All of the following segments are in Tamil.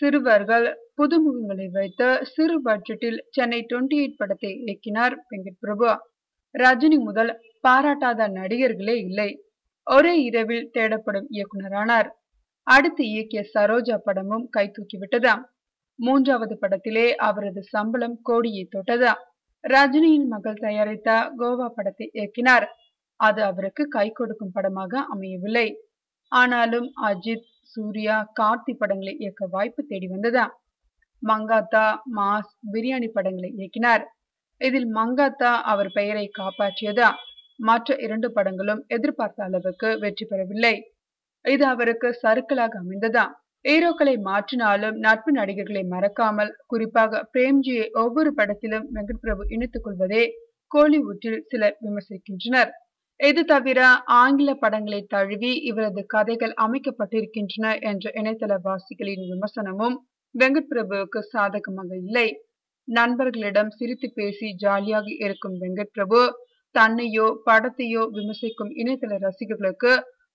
சிறுவர்கள் புதுமுகங்களை வைத்து சிறு பட்ஜெட்டில் சென்னை டுவெண்ட்டி எயிட் படத்தை இயக்கினார் வெங்கட் பிரபு. ரஜினி முதல் பாராட்டாத நடிகர்களே இல்லை. ஒரே இரவில் தேடப்படும் இயக்குனரானார் அடுத்து இயக்கிய சரோஜா படமும் கை தூக்கிவிட்டதாம் மூன்றாவது படத்திலே அவரது சம்பளம் கோடியை தொட்டதா. ரஜினியின் மகள் தயாரித்த கோவா படத்தை இயக்கினார். அது அவருக்கு கை கொடுக்கும் படமாக அமையவில்லை. ஆனாலும் அஜித் சூர்யா கார்த்தி படங்களை இயக்க வாய்ப்பு தேடி வந்ததா? மங்காத்தா மாஸ் பிரியாணி படங்களை இயக்கினார். இதில் மங்காத்தா அவர் பெயரை காப்பாற்றியதா? மற்ற இரண்டு படங்களும் எதிர்பார்த்த அளவுக்கு வெற்றி பெறவில்லை. இது அவருக்கு சறுக்கலாக அமைந்ததா? ஹீரோக்களை மாற்றினாலும் நட்பு நடிகர்களை மறக்காமல் குறிப்பாக பிரேம்ஜியை ஒவ்வொரு படத்திலும் வெங்கட் பிரபு இணைத்துக் கொள்வதே கோலிவுட்டில் சிலர் விமர்சிக்கின்றனர். இது தவிர ஆங்கில படங்களை தழுவி இவரது கதைகள் அமைக்கப்பட்டிருக்கின்றன என்ற இணையதளவாசிகளின் விமர்சனமும் வெங்கட் பிரபுவுக்கு சாதகமாக இல்லை. நண்பர்களிடம் சிரித்து பேசி ஜாலியாக இருக்கும் வெங்கட் பிரபு தன்னையோ படத்தையோ விமர்சிக்கும் இணையதள ரசிகர்களுக்கு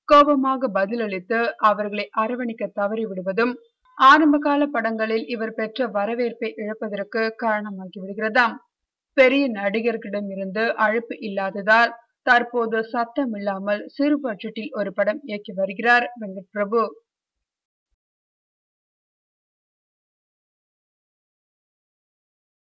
கோபமாக பதிலளித்து அவர்களை அரவணைக்க தவறிவிடுவதும் ஆரம்பகால படங்களில் இவர் பெற்ற வரவேற்பை இழப்பதற்கு காரணமாகி விடுகிறதாம் பெரிய நடிகர்களிடம் இருந்து அழைப்பு இல்லாததால் தற்போது சத்தமில்லாமல் சிறு பட்ஜெட்டில் ஒரு படம் இயக்கி வருகிறார் வெங்கட் பிரபு